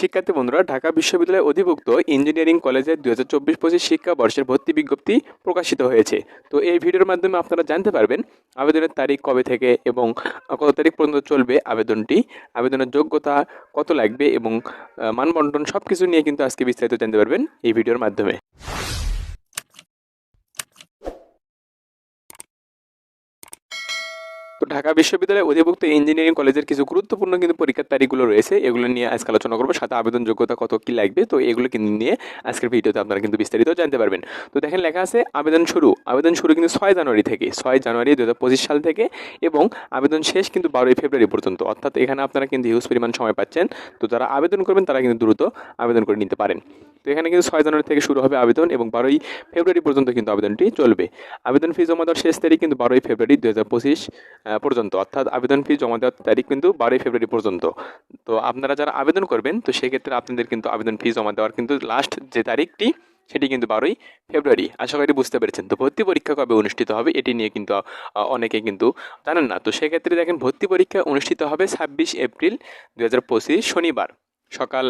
শিক্ষার্থী বন্ধুরা, ঢাকা বিশ্ববিদ্যালয়ের অধিভুক্ত ইঞ্জিনিয়ারিং কলেজের দু হাজার চব্বিশ পঁচিশ শিক্ষাবর্ষের ভর্তি বিজ্ঞপ্তি প্রকাশিত হয়েছে। তো এই ভিডিওর মাধ্যমে আপনারা জানতে পারবেন আবেদনের তারিখ কবে থেকে এবং কত তারিখ পর্যন্ত চলবে আবেদনটি, আবেদনের যোগ্যতা কত লাগবে এবং মানবন্টন সব কিছু নিয়ে কিন্তু আজকে বিস্তারিত জানতে পারবেন এই ভিডিওর মাধ্যমে। ঢাকা বিশ্ববিদ্যালয়ের অধিভুক্ত ইঞ্জিনিয়ারিং কলেজের কিছু গুরুত্বপূর্ণ কিন্তু পরীক্ষার তারিখগুলো রয়েছে। এগুলো নিয়ে আজকে আলোচনা করব। সাথে আবেদন যোগ্যতা কত কি লাগবে? তো এগুলো কিন্তু নিয়ে আজকের ভিডিওতে আপনারা কিন্তু বিস্তারিত জানতে পারবেন। তো দেখেন লেখা আছে, আবেদন শুরু। আবেদন শুরু কিন্তু ছয় জানুয়ারি থেকে, ছয় জানুয়ারি দু হাজার পঁচিশ সাল থেকে এবং আবেদন শেষ কিন্তু বারোই ফেব্রুয়ারি পর্যন্ত। অর্থাৎ এখানে আপনারা কিন্তু হিউজ পরিমাণ সময় পাচ্ছেন। তো যারা আবেদন করবেন তারা কিন্তু দ্রুত আবেদন করে নিতে পারেন। এখানে কিন্তু ছয় জানুয়ারি থেকে শুরু হবে আবেদন এবং বারোই ফেব্রুয়ারি পর্যন্ত কিন্তু আবেদনটি চলবে। আবেদন ফি জমা দেওয়ার শেষ তারিখ কিন্তু বারোই ফেব্রুয়ারি দু হাজার পঁচিশ পর্যন্ত। অর্থাৎ আবেদন ফি জমা দেওয়ার তারিখ কিন্তু বারোই ফেব্রুয়ারি পর্যন্ত। তো আপনারা যারা আবেদন করবেন, তো সেক্ষেত্রে আপনাদের কিন্তু আবেদন ফি জমা দেওয়ার কিন্তু লাস্ট যে তারিখটি, সেটি কিন্তু বারোই ফেব্রুয়ারি। আশা করি বুঝতে পেরেছেন। তো ভর্তি পরীক্ষা কবে অনুষ্ঠিত হবে, এটি নিয়ে কিন্তু অনেকে কিন্তু জানেন না। তো সেক্ষেত্রে দেখেন, ভর্তি পরীক্ষা অনুষ্ঠিত হবে ছাব্বিশ এপ্রিল দু হাজার পঁচিশ, শনিবার। সকাল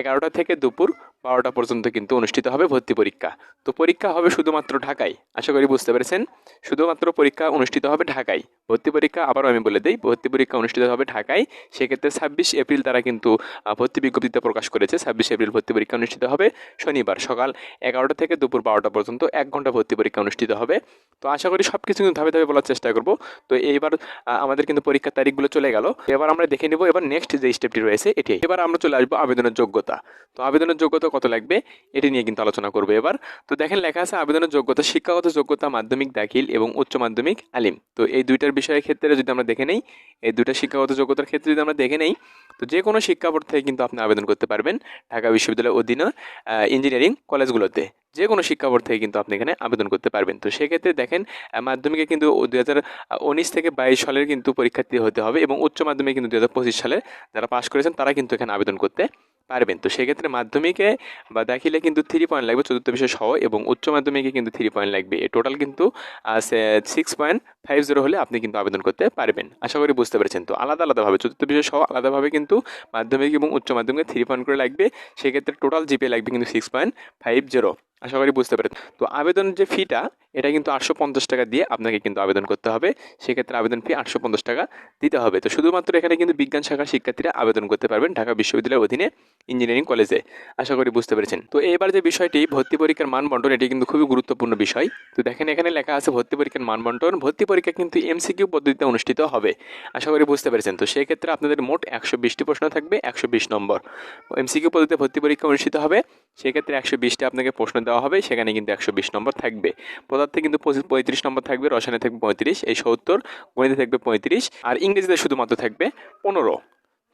এগারোটা থেকে দুপুর বারোটা পর্যন্ত কিন্তু অনুষ্ঠিত হবে ভর্তি পরীক্ষা। তো পরীক্ষা হবে শুধুমাত্র ঢাকায়। আশা করি বুঝতে পেরেছেন? শুধুমাত্র পরীক্ষা অনুষ্ঠিত হবে ঢাকায়। ভর্তি পরীক্ষা আবারও আমি বলে দিই, ভর্তি পরীক্ষা অনুষ্ঠিত হবে ঢাকায়। সেক্ষেত্রে ছাব্বিশ এপ্রিল তারা কিন্তু ভর্তি বিজ্ঞপ্তিতে প্রকাশ করেছে, ছাব্বিশ এপ্রিল ভর্তি পরীক্ষা অনুষ্ঠিত হবে শনিবার সকাল এগারোটা থেকে দুপুর বারোটা পর্যন্ত এক ঘণ্টা ভর্তি পরীক্ষা অনুষ্ঠিত হবে। তো আশা করি সব কিছু কিন্তু ধাপে ধাপে বলার চেষ্টা করব। তো এইবার আমাদের কিন্তু পরীক্ষার তারিখগুলো চলে গেল। এবার আমরা দেখে নেব এবার নেক্সট যে স্টেপটি রয়েছে, এটি। এবার আমরা চলে আসব আবেদনের যোগ্যতা। তো আবেদনের যোগ্যতা কত লাগবে, এটি নিয়ে কিন্তু আলোচনা করব এবার। তো দেখেন লেখা আছে, আবেদনের যোগ্যতা, শিক্ষাগত যোগ্যতা, মাধ্যমিক, দাখিল এবং উচ্চ মাধ্যমিক, আলিম। তো এই দুইটার বিষয়ের ক্ষেত্রে যদি আমরা দেখে নেই, এই দুইটা শিক্ষাগত যোগ্যতার ক্ষেত্রে যদি আমরা দেখে নেই, তো যে কোনো শিক্ষা বোর্ড থেকে কিন্তু আপনি আবেদন করতে পারবেন ঢাকা বিশ্ববিদ্যালয়ের অধীনে ইঞ্জিনিয়ারিং কলেজগুলোতে যে কোনো শিক্ষা বোর্ড থেকে কিন্তু আপনি এখানে আবেদন করতে পারবেন। তো সেক্ষেত্রে দেখেন মাধ্যমিকে কিন্তু দুই হাজার উনিশ থেকে বাইশ সালের কিন্তু পরীক্ষার্থী হতে হবে এবং উচ্চ মাধ্যমিকে কিন্তু দুই হাজার পঁচিশ সালে যারা পাশ করেছেন তারা কিন্তু এখানে আবেদন করতে পারবেন। তো সেক্ষেত্রে মাধ্যমিকে বা দাখিলে কিন্তু থ্রি পয়েন্ট লাগবে, চতুর্থ বিষয় সহ এবং উচ্চ মাধ্যমিকে কিন্তু থ্রি পয়েন্ট লাগবে। টোটাল কিন্তু সিক্স পয়েন্ট ফাইভ জিরো হলে আপনি কিন্তু আবেদন করতে পারবেন। আশা করি বুঝতে পেরেছেন। তো আলাদা আলাদাভাবে চতুর্থ বিষয় সহ আলাদাভাবে কিন্তু মাধ্যমিক এবং উচ্চ মাধ্যমিকে থ্রি পয়েন্ট করে লাগবে। সেক্ষেত্রে টোটাল জিপে লাগবে কিন্তু সিক্স পয়েন্ট ফাইভ জিরো আশা করি বুঝতে পেরেছেন। তো আবেদনের যে ফিটা, এটা কিন্তু আটশো পঞ্চাশ টাকা দিয়ে আপনাকে কিন্তু আবেদন করতে হবে। সেক্ষেত্রে আবেদন ফি আটশো পঞ্চাশ টাকা দিতে হবে। তো শুধুমাত্র এখানে কিন্তু বিজ্ঞান শাখার শিক্ষার্থীরা আবেদন করতে পারবেন ঢাকা বিশ্ববিদ্যালয়ের অধীনে ইঞ্জিনিয়ারিং কলেজে। আশা করি বুঝতে পেরেছেন। তো এবার যে বিষয়টি, ভর্তি পরীক্ষার মান বন্টন এটি কিন্তু খুবই গুরুত্বপূর্ণ বিষয়। তো দেখেন, এখানে লেখা আছে ভর্তি পরীক্ষার মান বন্টন ভর্তি পরীক্ষা কিন্তু এমসিকিউ পদ্ধতিতে অনুষ্ঠিত হবে। আশা করি বুঝতে পেরেছেন। তো সেক্ষেত্রে আপনাদের মোট একশো বিশটি প্রশ্ন থাকবে, একশো বিশ নম্বর। এমসিকিউ পদ্ধতিতে ভর্তি পরীক্ষা অনুষ্ঠিত হবে। সেক্ষেত্রে একশো বিশটি আপনাকে প্রশ্ন দেওয়া হবে, সেখানে কিন্তু একশো বিশ নম্বর থাকবে। পদার্থে কিন্তু পঁয়ত্রিশ নম্বর থাকবে, রসায়নে থাকবে পঁয়ত্রিশ, এই সত্তর, গণিতে থাকবে পঁয়ত্রিশ, আর ইংরেজিতে শুধুমাত্র থাকবে পনেরো।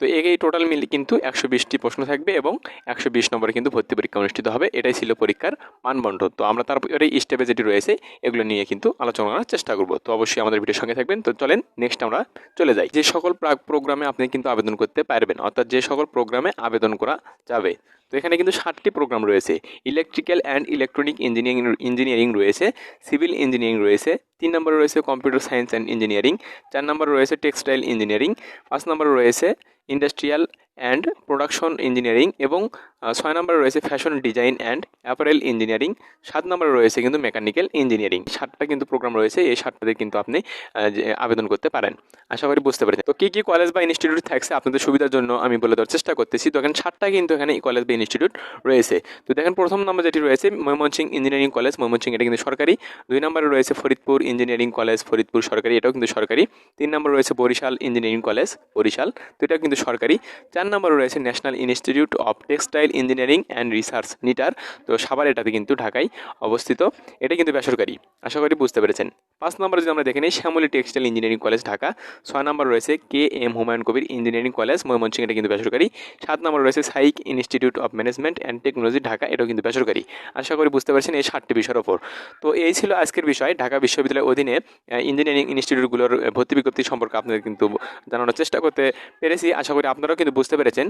তো এই টোটাল মিলে কিন্তু একশো বিশটি প্রশ্ন থাকবে এবং একশো বিশ নম্বরে কিন্তু ভর্তি পরীক্ষা অনুষ্ঠিত হবে। এটাই ছিল পরীক্ষার মানবন্ধন তো আমরা তারপরে স্টেপে যেটি রয়েছে, এগুলো নিয়ে কিন্তু আলোচনা করার চেষ্টা করব। তো অবশ্যই আমাদের ভিডিওর সঙ্গে থাকবেন। তো চলেন নেক্সট আমরা চলে যাই। যে সকল প্রাক প্রোগ্রামে আপনি কিন্তু আবেদন করতে পারবেন, অর্থাৎ যে সকল প্রোগ্রামে আবেদন করা যাবে তো এখানে কিন্তু সাতটি প্রোগ্রাম রয়েছে। Electrical and electronic engineering engineering রয়েছে সিভিল ইঞ্জিনিয়ারিং রয়েছে, তিন নম্বরে রয়েছে কম্পিউটার সায়েন্স অ্যান্ড ইঞ্জিনিয়ারিং চার নম্বরে রয়েছে টেক্সটাইল ইঞ্জিনিয়ারিং পাঁচ নম্বরে রয়েছে ইন্ডাস্ট্রিয়াল অ্যান্ড প্রোডাকশন ইঞ্জিনিয়ারিং এবং ছয় নম্বরে রয়েছে fashion design and apparel engineering সাত নম্বরে রয়েছে কিন্তু মেকানিক্যাল ইঞ্জিনিয়ারিং সাতটা কিন্তু প্রোগ্রাম রয়েছে, এই সাতটাতে কিন্তু আপনি আবেদন করতে পারেন। আশা করি বুঝতে পারছেন। তো কী কী কলেজ বা ইনস্টিটিউট থাকছে আপনাদের সুবিধার জন্য আমি বলে দেওয়ার চেষ্টা করতেছি। তো এখানে সাতটা কিন্তু এখানে কলেজ বা ইনস্টিটিউট রয়েছে। তো দেখেন, প্রথম নম্বর যেটি রয়েছে ময়মনসিং ইঞ্জিনিয়ারিং কলেজ ময়মনসিং এটা কিন্তু সরকারি। দুই নম্বরে রয়েছে ফরিদপুর ইঞ্জিনিয়ারিং কলেজ ফরিদপুর সরকারি, এটাও কিন্তু সরকারি। তিন নম্বর রয়েছে বরিশাল ইঞ্জিনিয়ারিং কলেজ বরিশাল। তো এটাও কিন্তু সরকারি। চার নম্বরে রয়েছে national institute of textile engineering and research NITER তো সাভার এটাতে কিন্তু ঢাকায় অবস্থিত। এটা কিন্তু বেসরকারি, আশা করি বুঝতে পেরেছেন। পাঁচ নম্বরে যদি আমরা দেখে নিই, Shyamoli textile engineering college Dhaka. ছয় নম্বর রয়েছে K M Humayun Kabir engineering college Mymensingh এটা কিন্তু বেসরকারি। সাত নম্বর রয়েছে SAIC institute of management and technology Dhaka, এটাও কিন্তু বেসরকারি। আশা করি বুঝতে পারছেন এই সাতটি বিষয়ের ওপর। তো এই ছিল আজকের বিষয়, ঢাকা বিশ্ববিদ্যালয়ের অধীনে ইঞ্জিনিয়ারিং ইনস্টিটিউটগুলোর ভর্তি বিজ্ঞপ্তি সম্পর্কে আপনাদের কিন্তু জানানোর চেষ্টা করতে পেরেছি। আশা করি আপনারাও কিন্তু বুঝতে পেরেছেন